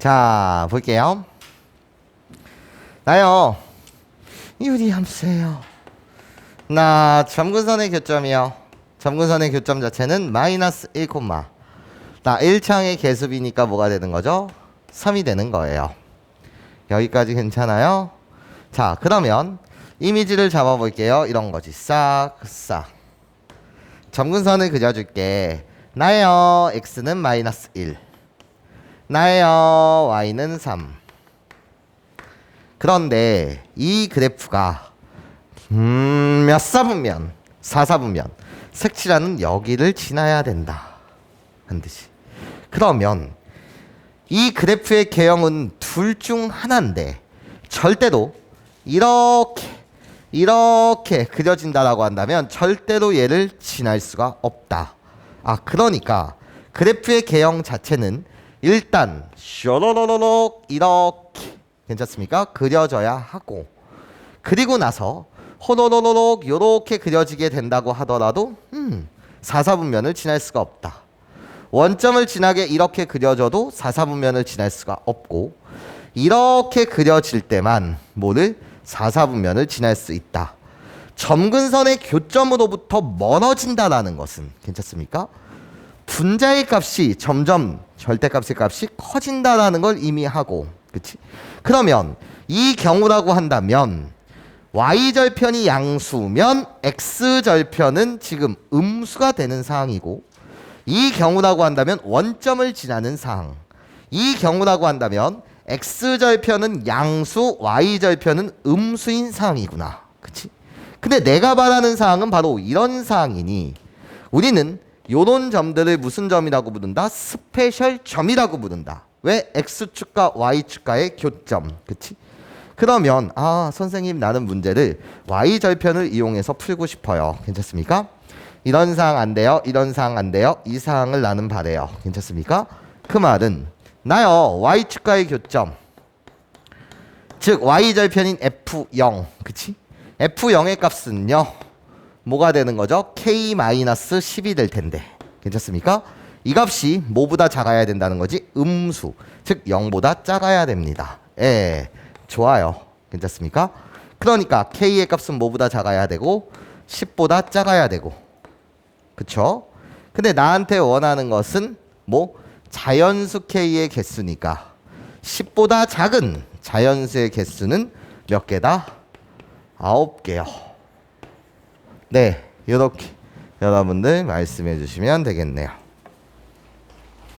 자, 볼게요. 나요. 유리 함수예요. 나 점근선의 교점이요. 점근선의 교점 자체는 마이너스 1, 나 1창의 개수비니까 뭐가 되는 거죠? 3이 되는 거예요. 여기까지 괜찮아요? 자, 그러면 이미지를 잡아볼게요. 이런 거지. 싹, 싹. 점근선을 그려줄게. 나요. x는 마이너스 1. 나요. y는 3. 그런데 이 그래프가 음, 몇 사분면, 4사분면, 색칠하는 여기를 지나야 된다. 한 듯이. 그러면 이 그래프의 개형은 둘 중 하나인데 절대로 이렇게 이렇게 그려진다라고 한다면 절대로 얘를 지날 수가 없다. 아 그러니까 그래프의 개형 자체는 일단 쇼로로로록 이렇게 괜찮습니까? 그려져야 하고 그리고 나서 호로로로록 요렇게 그려지게 된다고 하더라도 음, 사사분면을 지날 수가 없다. 원점을 지나게 이렇게 그려져도 사사분면을 지날 수가 없고 이렇게 그려질 때만 뭐를 사사분면을 지날 수 있다. 점근선의 교점으로부터 멀어진다라는 것은 괜찮습니까? 분자의 값이 점점 절대값의 값이 커진다라는 걸 의미하고 그치? 그러면 이 경우라고 한다면 y절편이 양수면 x절편은 지금 음수가 되는 상황이고 이 경우라고 한다면 원점을 지나는 상황. 이 경우라고 한다면 x절편은 양수, y절편은 음수인 상황이구나. 그치? 근데 내가 말하는 상황은 바로 이런 상황이니 우리는 요런 점들을 무슨 점이라고 부른다? 스페셜 점이라고 부른다. 왜? x축과 y축과의 교점. 그치? 그러면 아 선생님 나는 문제를 y절편을 이용해서 풀고 싶어요. 괜찮습니까? 이런 사항 안 돼요. 이런 사항 안 돼요. 이 사항을 나는 바래요. 괜찮습니까? 그 말은 나요 y축과의 교점 즉 y절편인 f0 그치? f0의 값은요 뭐가 되는 거죠? k-10이 될 텐데 괜찮습니까? 이 값이 뭐보다 작아야 된다는 거지? 음수 즉 0보다 작아야 됩니다 예 좋아요 괜찮습니까? 그러니까 k의 값은 뭐보다 작아야 되고 10보다 작아야 되고 그쵸? 근데 나한테 원하는 것은 뭐 자연수 k의 개수니까 10보다 작은 자연수의 개수는 몇 개다? 9개요. 네, 이렇게 여러분들 말씀해 주시면 되겠네요.